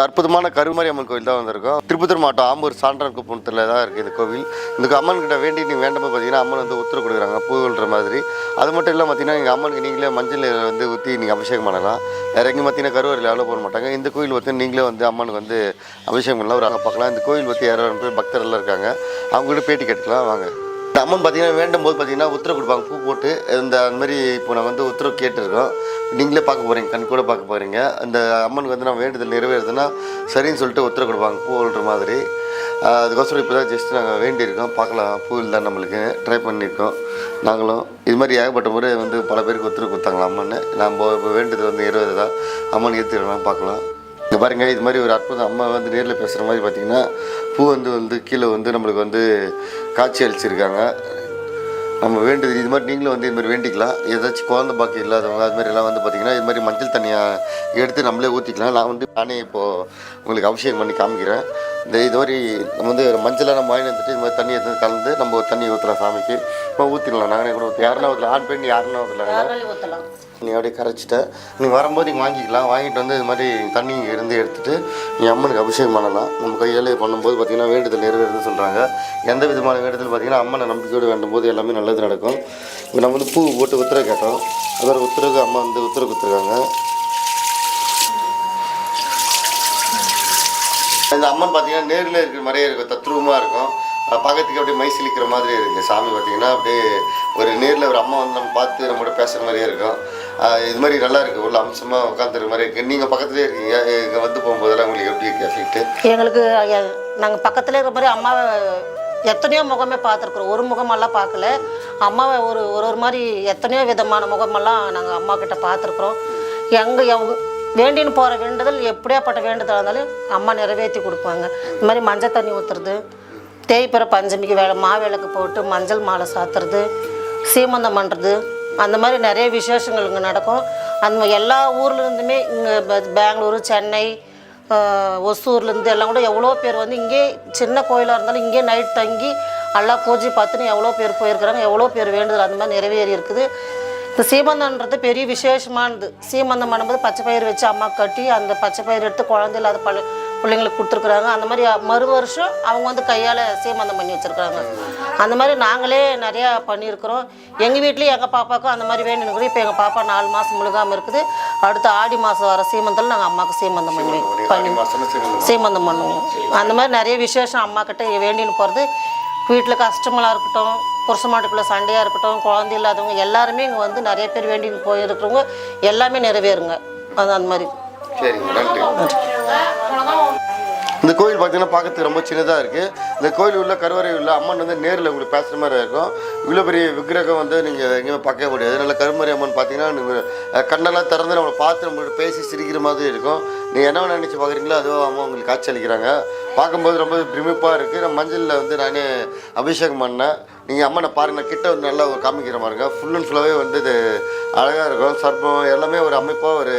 ஒரு அற்புதமான கருமாரி அம்மன் கோயில் தான் வந்திருக்கோம். திருப்பத்தூர் மாவட்டம் ஆம்பூர் சான்றன் குப்பத்தில் தான் இருக்குது இந்த கோவில். இந்த அம்மன் கிட்ட வேண்டி நீங்கள் வேண்டும்போது பார்த்தீங்கன்னா அம்மன் வந்து உத்தரவு கொடுக்குறாங்க பூவில்ற மாதிரி. அது மட்டும் இல்லாமல் பார்த்தீங்கன்னா எங்கள் அம்மனுக்கு நீங்களே மஞ்சள் வந்து ஊற்றி நீங்கள் அபிஷேகம் பண்ணலாம். இறங்கி எங்கேயும் பார்த்தீங்கன்னா கருவறையில் அவ்வளோ போட மாட்டாங்க. இந்த கோயில் வந்து நீங்களே வந்து அம்மனுக்கு வந்து அபிஷேகம் பண்ணலாம் ஒரு அங்கே பார்க்கலாம். இந்த கோயில் பற்றி யாரும் பேர் இருக்காங்க அவங்கள்ட்ட பேட்டி கேட்டுக்கலாம் வாங்க. அம்மன் பார்த்தீங்கன்னா வேண்டும் போது பார்த்தீங்கன்னா உத்தரவு கொடுப்பாங்க. பூ போட்டு இந்த அந்த மாதிரி இப்போ நான் வந்து உத்தரவு கேட்டிருக்கோம். நீங்களே பார்க்க போகிறீங்க கண் கூட பார்க்க போகிறீங்க அந்த அம்மனுக்கு வந்து நான் வேண்டுதல் நிறைவேறுதுன்னா சரின்னு சொல்லிட்டு உத்தரவு கொடுப்பாங்க பூ விழுற மாதிரி. அதுக்கோசரம் இப்போ தான் ஜஸ்ட் நாங்கள் வேண்டியிருக்கோம். பார்க்கலாம் பூ இல்லை நம்மளுக்கு. ட்ரை பண்ணியிருக்கோம். நாங்களும் இது மாதிரி ஏகப்பட்ட முறை வந்து பல பேருக்கு உத்தரவு கொடுத்தாங்களா அம்மன் நம்ம இப்போ வேண்டுதல் வந்து நிறைவேறுதா? அம்மன் ஏற்றிடலாம் பார்க்கலாம். பாருங்கள் பாருங்க இது மாதிரி ஒரு அற்புதம். அம்மா வந்து நேரில் பேசுகிற மாதிரி பார்த்தீங்கன்னா பூ வந்து வந்து கீழே வந்து நம்மளுக்கு வந்து காட்சி அளிச்சிருக்காங்க. நம்ம வேண்டுது இது மாதிரி நீங்களும் வந்து இது மாதிரி வேண்டிக்கலாம். ஏதாச்சும் குழந்தை பாக்கி இல்லாதவங்க அது மாதிரி எல்லாம் வந்து பார்த்தீங்கன்னா இது மாதிரி மஞ்சள் தண்ணியாக எடுத்து நம்மளே ஊற்றிக்கலாம் நான் வந்து நானே இப்போது உங்களுக்கு அபிஷேகம் பண்ணி காமிக்கிறேன். இந்த இது மாதிரி நம்ம வந்து மஞ்சளாக நம்ம வாங்கி வந்துட்டு இது மாதிரி தண்ணி எடுத்து கலந்து நம்ம தண்ணி ஊற்றலாம் சாமிக்கு இப்போ ஊற்றிடலாம் நாங்களே கூட ஊற்றி யாருன்னா ஊற்றலாம் ஆண் பெண் யாருன்னா ஊற்றலாம் நீ அப்படியே கரைச்சிட்டேன் நீங்கள் வரும்போது நீங்கள் வாங்கிக்கலாம். வாங்கிட்டு வந்து இது மாதிரி தண்ணி இருந்து எடுத்துகிட்டு நீ அம்மனுக்கு அபிஷேகம் பண்ணலாம். நம்ம கையாலே பண்ணும்போது பார்த்தீங்கன்னா வேண்டுதல் நிறைவேறுதுன்னு சொல்கிறாங்க எந்த விதமான வேண்டுதல் பார்த்தீங்கன்னா அம்மனை நம்பிக்கையோடு வேண்டும் போது எல்லாமே நல்லது நடக்கும். இப்போ நம்ம வந்து பூ போட்டு உத்தரவு கேட்டோம். அதோட உத்தரவுக்கு அம்மா வந்து உத்தரவு கொடுத்துருக்காங்க. இந்த அம்மன் பார்த்தீங்கன்னா நேரில் இருக்கிற மாதிரியே இருக்கும். தத்ரூபமாக இருக்கும். அஹ் பார்க்கறதுக்கு அப்படியே மைசிலிக்கிற மாதிரி இருக்குது சாமி பார்த்தீங்கன்னா அப்படியே ஒரு நேரில் ஒரு அம்மா வந்து நம்ம பார்த்து நம்மளோட பேசுகிற மாதிரியே இருக்கும். இது மாதிரி நல்லா இருக்குது உள்ள அம்சமாக உட்காந்துருக்க மாதிரி இருக்கு. நீங்கள் பக்கத்துலேயே இருக்கீங்க. இங்கே வந்து போகும்போதெல்லாம் உங்களுக்கு எப்படி இருக்கு எஃபெக்ட்டு எங்களுக்கு நாங்கள் பக்கத்தில் இருக்கிற மாதிரி அம்மாவை எத்தனையோ முகமே பார்த்துருக்குறோம். ஒரு முகமெல்லாம் பார்க்கல. அம்மாவை ஒரு ஒரு ஒரு மாதிரி எத்தனையோ விதமான முகமெல்லாம் நாங்கள் அம்மா கிட்ட பார்த்துருக்குறோம். எங்கே எவ் வேண்டின்னு போகிற வேண்டுதல் எப்படியாப்பட்ட வேண்டுதலாக இருந்தாலும் அம்மா நிறைவேற்றி கொடுப்பாங்க. இந்த மாதிரி மஞ்சள் தண்ணி ஊற்றுறது தேய்பிற பஞ்சமிக்கு வேலை மாவிளக்கு போட்டு மஞ்சள் மாலை சாத்துறது சீமந்தம் பண்ணுறது அந்த மாதிரி நிறைய விசேஷங்கள் இங்கே நடக்கும். அந்த எல்லா ஊர்லேருந்துமே இங்கே பெங்களூரு சென்னை ஒசூர்லேருந்து எல்லாம் கூட எவ்வளோ பேர் வந்து இங்கே சின்ன கோயிலாக இருந்தாலும் இங்கே நைட் தங்கி நல்லா பூஜை பார்த்துன்னு எவ்வளோ பேர் போயிருக்கிறாங்க எவ்வளோ பேர் வேண்டுதல் அந்த மாதிரி நிறைவேறி இருக்குது. இந்த சீமந்தன்றது பெரிய விசேஷமானது. சீமந்தம் பண்ணும்போது பச்சை பயிர் வச்சு அம்மா கட்டி அந்த பச்சை பயிர் எடுத்து குழந்தை இல்லாத பழ பிள்ளைங்களுக்கு கொடுத்துருக்குறாங்க. அந்த மாதிரி மறு வருஷம் அவங்க வந்து கையால் சீமந்தம் பண்ணி வச்சுருக்காங்க அந்த மாதிரி நாங்களே நிறையா பண்ணியிருக்கிறோம். எங்கள் வீட்லேயும் எங்கள் பாப்பாவுக்கும் அந்த மாதிரி வேணுன்னு இப்போ எங்கள் பாப்பா நாலு மாதம் முழுகாமல் இருக்குது. அடுத்த ஆடி மாதம் வர சீமந்தத்தில் நாங்கள் அம்மாவுக்கு சீமந்தம் பண்ணி பண்ணி சீமந்தம் பண்ணுவோம். அந்த மாதிரி நிறைய விசேஷம் அம்மா கிட்ட வேண்டின்னு போகிறது வீட்டில் கஷ்டமெல்லாம் இருக்கட்டும் புருஷ மாட்டுக்குள்ளே சண்டையாக இருக்கட்டும் குழந்தை இல்லாதவங்க எல்லாருமே இங்கே வந்து நிறைய பேர் வேண்டின்னு போயிருக்கிறவங்க. எல்லாமே நிறைவேறுங்க. அது அந்த மாதிரி. சரிங்க நன்றி. பார்த்தீங்கன்னா பார்க்கறதுக்கு ரொம்ப சின்னதாக இருக்குது இந்த கோயில் உள்ள கருவறை உள்ள அம்மன் வந்து நேரில் உங்களுக்கு பேசுகிற மாதிரி இருக்கும். இவ்வளோ பெரிய விக்கிரகம் வந்து நீங்கள் எங்கேயுமே பார்க்கவே முடியாது. அதனால் கருமறை அம்மன் பார்த்தீங்கன்னா நீங்கள் கண்ணெல்லாம் திறந்து நம்மளை பார்த்து நம்மளோட பேசி சிரிக்கிற மாதிரி இருக்கும். நீங்கள் என்ன நினச்சி பார்க்குறீங்களோ அதுவும் அம்மா உங்களுக்கு காட்சி அளிக்கிறாங்க. பார்க்கும்போது ரொம்ப பிரமிப்பாக இருக்குது நான் மஞ்சளில் வந்து நானே அபிஷேகம் பண்ணேன். நீங்கள் அம்மனை பாருங்கள் நான் கிட்ட வந்து நல்லா ஒரு காமிக்கிற மாதிரி இருக்கேன் ஃபுல் அண்ட் ஃபுல்லாகவே வந்து இது அழகாக இருக்கும். சர்ப்பம் எல்லாமே ஒரு அமைப்பாக ஒரு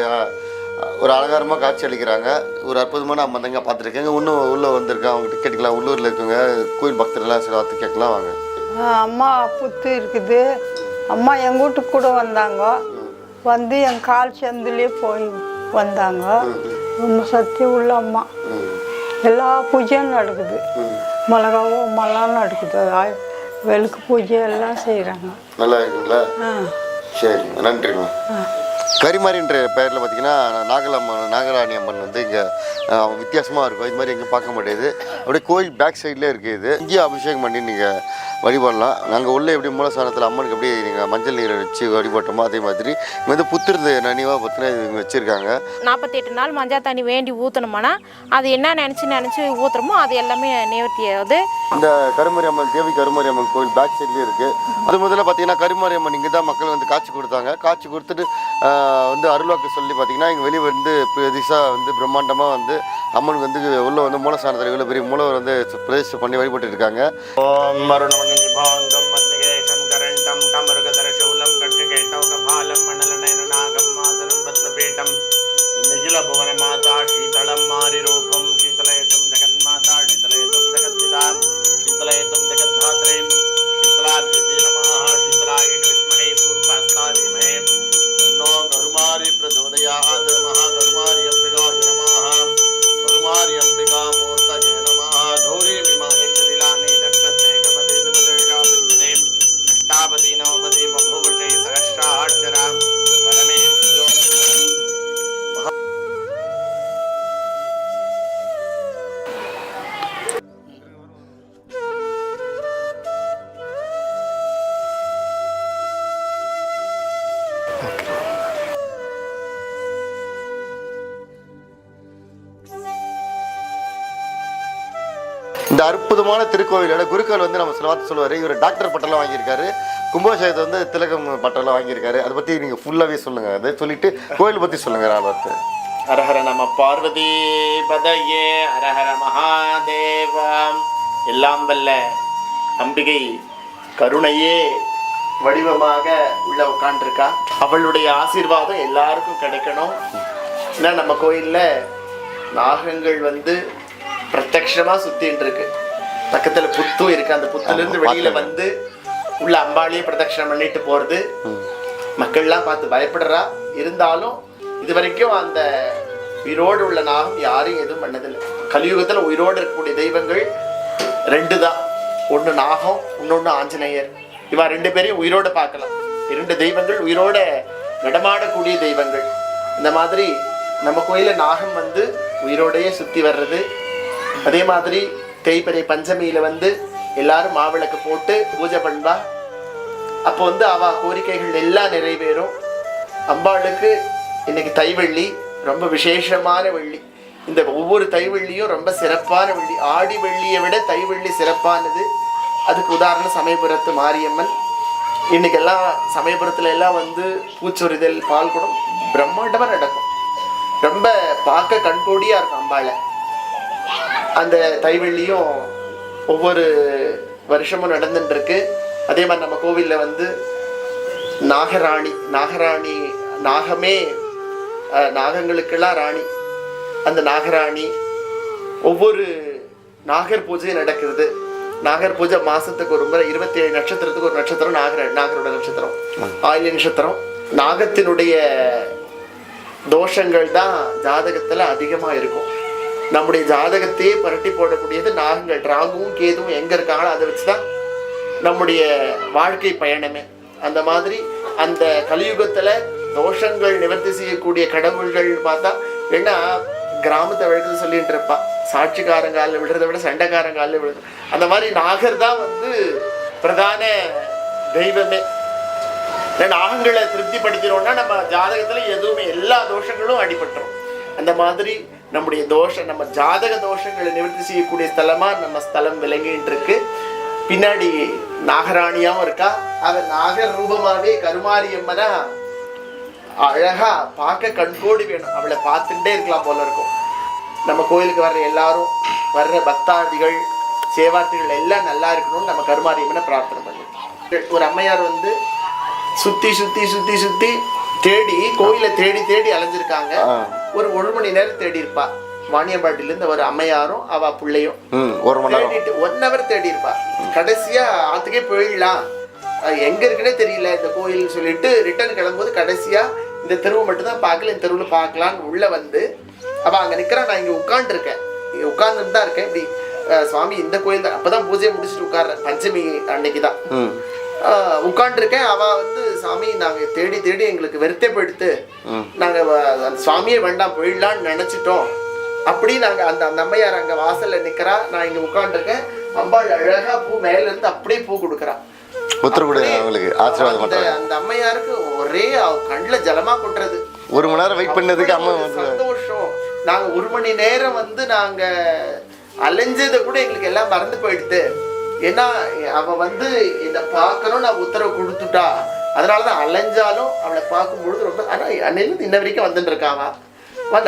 ஒரு அலங்காரமாக காட்சி அளிக்கிறாங்க. ஒரு அற்புதமான அம்மன் தாங்க பார்த்துருக்கேங்க இன்னும் உள்ளே வந்திருக்கேன். அவங்ககிட்ட கேட்டுக்கலாம் உள்ளூரில் இருக்கவங்க கோயில் பக்தர்கள்லாம் சில வார்த்தை கேட்கலாம் வாங்க. அம்மா புத்து இருக்குது. அம்மா எங்கள் வீட்டுக்கு கூட வந்தாங்க. வந்து என் கால் சந்திலே போய் வந்தாங்க. ரொம்ப சக்தி உள்ள அம்மா. எல்லா பூஜையும் நடக்குது. மிளகாவோ மல்லாம் நடக்குது. வெளுக்கு பூஜை எல்லாம் செய்கிறாங்க நல்லா இருக்குங்களா ஆ. சரி நன்றிம்மா. கரிமாரின்ற பெயரில் பார்த்தீங்கன்னா நாகலம்மன் நாகராணி அம்மன் வந்து இங்கே வித்தியாசமாக இருக்கும். இது மாதிரி எங்கேயும் பார்க்க முடியாது அப்படியே கோயில் பேக் சைட்லேயே இருக்குது இது. இங்கேயும் அபிஷேகம் பண்ணி நீங்கள் வழிபடலாம். நாங்கள் உள்ள எப்படி மூலஸ்தானத்தில் அம்மனுக்கு எப்படி நீங்கள் மஞ்சள் நீரை வச்சு வழிபட்டோமோ அதே மாதிரி இங்கே வந்து புத்திரது நனிவாக பார்த்தீங்கன்னா இது இங்கே வச்சுருக்காங்க. நாற்பத்தி எட்டு நாள் மஞ்சள் தண்ணி வேண்டி ஊற்றணுமானா அது என்ன நினச்சி நினச்சி ஊற்றுறோமோ அது எல்லாமே நிவர்த்தி ஆகுது இந்த கருமரி அம்மன் தேவி கருமரி அம்மன் கோயில் பேக் சைட்லேயே இருக்குது அது முதல்ல பார்த்தீங்கன்னா கருமரி அம்மன் இங்கே தான் மக்கள் வந்து காட்சி காட்சி கொடுத்தாங்க. காட்சி கொடுத்துட்டு வந்து அருள்வாக்கு சொல்லி பார்த்தீங்கன்னா இங்கே வெளியே வந்து பெருசாக வந்து பிரம்மாண்டமாக வந்து அம்மனுக்கு வந்து உள்ளே வந்து மூலஸ்தானத்தில் இவ்வளோ பெரிய மூலவர் வந்து பிரதிஷ்டை பண்ணி வழிபட்டு இருக்காங்க. ஓம் மருணம் இந்த அற்புதமான திருக்கோவிலோட குருக்கள் வந்து நம்ம சில வார்த்தை சொல்லுவார். இவர் டாக்டர் பட்டம்லாம் வாங்கியிருக்காரு. கும்பாபிஷேகத்தை வந்து திலகம் பட்டம்லாம் வாங்கியிருக்காரு. அதை பற்றி நீங்கள் ஃபுல்லாகவே சொல்லுங்கள் அதை சொல்லிட்டு கோயில் பற்றி சொல்லுங்கள் நாலு வார்த்தை ஹரஹர நம பார்வதி பதையே. ஹரஹர மகாதேவம் எல்லாம் வல்ல அம்பிகை கருணையே வடிவமாக உள்ள உட்காண்டிருக்கா அவளுடைய ஆசீர்வாதம் எல்லாருக்கும் கிடைக்கணும். ஏன்னா நம்ம கோயிலில் நாகங்கள் வந்து பிரத்யக்ஷமா சுத்தின்னு இருக்கு. பக்கத்துல புத்தும் இருக்கு. அந்த புத்துல இருந்து வெளியில வந்து உள்ள அம்பாளையே பிரதட்சணம் பண்ணிட்டு போறது. மக்கள்லாம் பார்த்து பயப்படுறா. இருந்தாலும் இது வரைக்கும் அந்த உயிரோடு உள்ள நாகம் யாரையும் எதுவும் பண்ணதில்லை. கலியுகத்துல உயிரோடு இருக்கக்கூடிய தெய்வங்கள் ரெண்டு தான் ஒன்று நாகம் இன்னொன்று ஆஞ்சநேயர். இவா ரெண்டு பேரையும் உயிரோட பார்க்கலாம். இரண்டு தெய்வங்கள் உயிரோட நடமாடக்கூடிய தெய்வங்கள். இந்த மாதிரி நம்ம கோயில நாகம் வந்து உயிரோடையே சுத்தி வர்றது அதே மாதிரி தேய்பிறை பஞ்சமியில் வந்து எல்லாரும் மாவிளக்கு போட்டு பூஜை பண்ணுவா அப்போ வந்து அவ கோரிக்கைகள் எல்லாம் நிறைவேறும். அம்பாளுக்கு இன்னைக்கு தைவள்ளி ரொம்ப விசேஷமான வெள்ளி. இந்த ஒவ்வொரு தைவள்ளியும் ரொம்ப சிறப்பான வெள்ளி. ஆடி வெள்ளியை விட தைவள்ளி சிறப்பானது. அதுக்கு உதாரணம் சமயபுரத்து மாரியம்மன். இன்னைக்கெல்லாம் சமயபுரத்தில் எல்லாம் வந்து பூச்சொரிதல் பால் குடம் பிரம்மாண்டமாக நடக்கும். ரொம்ப பார்க்க கண்கூடியாக இருக்கும் அம்பாளை. அந்த தைவெள்ளியும் ஒவ்வொரு வருஷமும் நடந்துட்டு இருக்கு அதே மாதிரி நம்ம கோவிலில் வந்து நாகராணி நாகராணி நாகமே நாகங்களுக்கெல்லாம் ராணி. அந்த நாகராணி ஒவ்வொரு நாகர் பூஜை நடக்கிறது நாகர் பூஜை மாசத்துக்கு ஒரு முறை இருபத்தி ஏழு நட்சத்திரத்துக்கு ஒரு நட்சத்திரம் நாகர நாகரோட நட்சத்திரம். ஆயில நட்சத்திரம். நாகத்தினுடைய தோஷங்கள் தான் ஜாதகத்துல அதிகமா இருக்கும். நம்முடைய ஜாதகத்தையே புரட்டி போடக்கூடியது நாகங்கள். ராகுவும் கேதுவும் எங்க இருக்காங்களோ அதை வச்சுதான் நம்முடைய வாழ்க்கை பயணமே. அந்த மாதிரி அந்த கலியுகத்துல தோஷங்கள் நிவர்த்தி செய்யக்கூடிய கடவுள்கள் பார்த்தா ஏன்னா கிராமத்தை வழக்கு சொல்லிட்டு இருப்பா. சாட்சிக்காரங்காலில் விடுறதை விட சண்டைக்காரங்காலில் விழுது அந்த மாதிரி நாகர் தான் வந்து பிரதான தெய்வமே. நாகங்களை திருப்திப்படுத்தினோம்னா நம்ம ஜாதகத்துல எதுவுமே எல்லா தோஷங்களும் அடிபட்டுரும். அந்த மாதிரி நம்முடைய தோஷம் நம்ம ஜாதக தோஷங்களை நிவர்த்தி செய்யக்கூடிய ஸ்தலமாக நம்ம ஸ்தலம் விளங்கிட்டு இருக்கு பின்னாடி நாகராணியாகவும் இருக்கா? அவ நாகர் ரூபமாகவே கருமாரி அம்மனா அழகா பார்க்க கண்கோடி வேணும். அவளை பார்த்துட்டே இருக்கலாம் போல இருக்கும். நம்ம கோயிலுக்கு வர்ற எல்லாரும் வர்ற பக்தாதிகள் சேவார்த்திகள் எல்லாம் நல்லா இருக்கணும்னு நம்ம கருமாரியம்மனை பிரார்த்தனை பண்ணுவோம் ஒரு அம்மையார் வந்து சுத்தி சுத்தி சுத்தி சுத்தி தேடி கோயிலை தேடி தேடி அலைஞ்சிருக்காங்க. ஒரு ஒரு மணி நேரம் தேடி இருப்பா. வாணியம்பாட்டிலேருந்து ஒரு அம்மையாரும் அவ பிள்ளையும். ஒரு மணி நேரம். தேடிட்டு ஒன் ஹவர் தேடி இருப்பா. கடைசியா ஆத்துக்கே போயிடலாம். எங்க இருக்குன்னே தெரியல இந்த கோயில் சொல்லிட்டு ரிட்டர்ன் கிளம்பும்போது கடைசியா இந்த தெருவு மட்டும் தான் பார்க்கல இந்த தெருவில் பார்க்கலான்னு உள்ள வந்து அவ அங்க நிக்கிறா நான் இங்க உட்காந்துருக்கேன் உட்கார்ந்துட்டு தான் இருக்கேன். இப்படி சுவாமி இந்த கோயில் தான் அப்பதான் பூஜையை முடிச்சுட்டு உட்கார்றேன். பஞ்சமி அன்னைக்கு தான் உட்காந்துருக்கேன் அவ வந்து சாமி நாங்க தேடி தேடி எங்களுக்கு வெறுத்தே போயிடுத்து ம். நாங்க வ- அந்த சுவாமியே வேண்டாம் போயிடலாம்னு நினைச்சிட்டோம். அப்படி நாங்க அந்த அந்த அம்மையார் அங்க வாசல்ல நிக்கிறா. நான் இங்க உட்காந்துருக்கேன் அம்பாள் அழகா பூ மேல இருந்து அப்படியே பூ கொடுக்குறா. அந்த அம்மையாருக்கு ஒரே கண்ணுல ஜலமா கொட்டுறது. ஒரு மணி நேரம் வெயிட் பண்ணதுக்கு அம்மா சந்தோஷம். நாங்க ஒரு மணி நேரம் வந்து நாங்க அலைஞ்சதை கூட எங்களுக்கு எல்லாம் மறந்து போயிடுது. ஏன்னா அவ வந்து என்னை பார்க்கணும்னு நான் உத்தரவு கொடுத்துட்டா. அதனாலதான் அலைஞ்சாலும் அவளை பார்க்கும்பொழுது ரொம்ப ஆனால் அன்னையிலிருந்து இன்ன வரைக்கும் வந்துட்டு இருக்காவா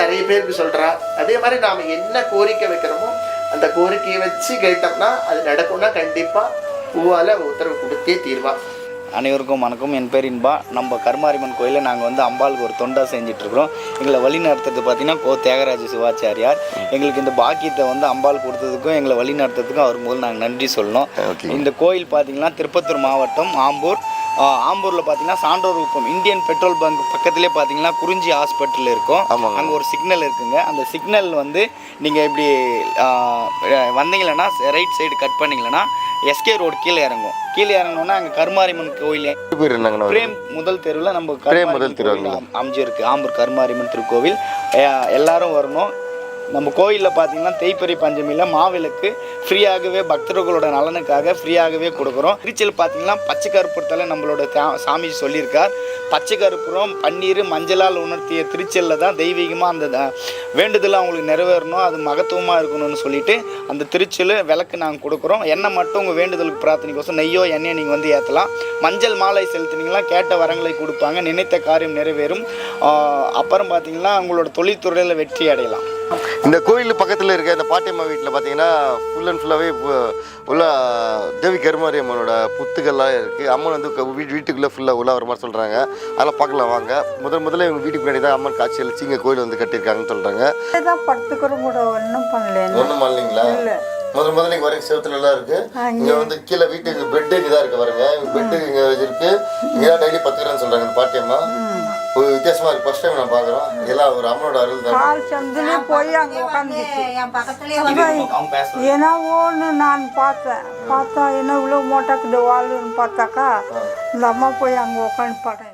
நிறைய பேருக்கு சொல்றா. அதே மாதிரி நாம என்ன கோரிக்கை வைக்கிறோமோ அந்த கோரிக்கையை வச்சு கேட்டோம்னா அது நடக்கும்னா கண்டிப்பா பூவால உத்தரவு கொடுத்தே தீர்வா. அனைவருக்கும் வணக்கம். என் பேர் இன்பா. நம்ம கருமாரியம்மன் கோயிலில் நாங்கள் வந்து அம்பாளுக்கு ஒரு தொண்டா செஞ்சிட்ருக்கிறோம் எங்களை வழி நடத்துறது பார்த்தீங்கன்னா கோ தியாகராஜ சிவாச்சாரியார். எங்களுக்கு இந்த பாக்கியத்தை வந்து அம்பாள் கொடுத்ததுக்கும் எங்களை வழி நடத்துறதுக்கும் அவர் முதல்ல நாங்கள் நன்றி சொல்லணும். இந்த கோயில் பார்த்தீங்கன்னா திருப்பத்தூர் மாவட்டம் ஆம்பூர். ஆம்பூரில் பார்த்தீங்கன்னா சான்றோர் ஊக்கம். இந்தியன் பெட்ரோல் பங்க் பக்கத்துலேயே பார்த்தீங்கன்னா குறிஞ்சி ஹாஸ்பிட்டல் இருக்கும். அங்கே ஒரு சிக்னல் இருக்குங்க. அந்த சிக்னல் வந்து நீங்கள் இப்படி வந்தீங்களன்னா ரைட் சைடு கட் பண்ணீங்களன்னா எஸ்கே ரோடு கீழே இறங்கும் கீழே இறங்கணுன்னா அங்கே கருமாரியம்மன் கோயில் பேர் பிரேம் முதல் தெருவில் நம்ம பிரேம் முதல் தெரு கோவில் அம்- அமைஞ்சிருக்கு ஆம்பூர் கருமாரியம்மன் திருக்கோவில் எல்லாரும் வரணும். நம்ம கோயிலில் பார்த்தீங்கன்னா தேய்பிறை பஞ்சமியில் மாவிளக்கு ஃப்ரீயாகவே பக்தர்களோட நலனுக்காக ஃப்ரீயாகவே கொடுக்குறோம். திருச்சியில் பார்த்தீங்கன்னா பச்சை கருப்பூரத்தில் நம்மளோட தா- சாமி சொல்லியிருக்கார். பச்சை கருப்புறம் பன்னீர் மஞ்சளால் உணர்த்திய திருச்செல்ல தான் தெய்வீகமாக அந்த த- வேண்டுதல் அவங்களுக்கு நிறைவேறணும் அது மகத்துவமாக இருக்கணும்னு சொல்லிட்டு அந்த திருச்சியில் விளக்கு நாங்கள் கொடுக்குறோம். எண்ணெய் மட்டும் உங்கள் வேண்டுதலுக்கு பிரார்த்தனைக்கோசம் நெய்யோ எண்ணெயை நீங்கள் வந்து ஏற்றலாம் மஞ்சள் மாலை செலுத்தினீங்களா கேட்ட வரங்களை கொடுப்பாங்க. நினைத்த காரியம் நிறைவேறும். அப்புறம் பார்த்தீங்கன்னா அவங்களோட தொழில்துறையில் வெற்றி அடையலாம். இந்த கோயில் பக்கத்தில் இருக்க இந்த பாட்டியம்மா வீட்டில் பார்த்தீங்கன்னா ஃபுல் அண்ட் ஃபுல்லாகவே உள்ள தேவி கருமாரி அம்மனோட புத்துக்கள்லாம் இருக்குது அம்மன் வந்து வீட்டு வீட்டுக்குள்ளே ஃபுல்லாக உள்ள வர மாதிரி சொல்கிறாங்க அதெல்லாம் பார்க்கலாம் வாங்க. முதல் முதல்ல இவங்க வீட்டுக்கு முன்னாடி தான் அம்மன் காட்சி அளிச்சு இங்கே கோயில் வந்து கட்டியிருக்காங்கன்னு சொல்கிறாங்க படுத்துக்கிறோம் கூட ஒன்றும் பண்ணல ஒன்றும் இல்லைங்களா முதல் முதல்ல இங்கே வரைக்கும் செவத்துல எல்லாம் இருக்கு. இங்க. வந்து கீழே வீட்டுக்கு பெட்டு இங்கே தான் இருக்கு பாருங்க. பெட்டு இங்கே இருக்கு இங்கே டெய்லி பத்துக்கிறேன்னு சொல்றாங்க இந்த பாட்டியம்மா. ஒரு வித்தியாசமா இருக்கு. ஃபர்ஸ்ட் டைம் நான் பார்க்குறோம். எல்லாம் ஒரு அம்மனோட அருள் தான். கால் சந்திலே போய் அங்கே பேசுகிறாங்க என்னவோன்னு நான் பார்த்தேன். பார்த்தா என்ன இவ்வளோ மோட்டாக்குது வாளுன்னு பார்த்தாக்கா இந்த அம்மா போய் அங்கே உட்காந்து படம்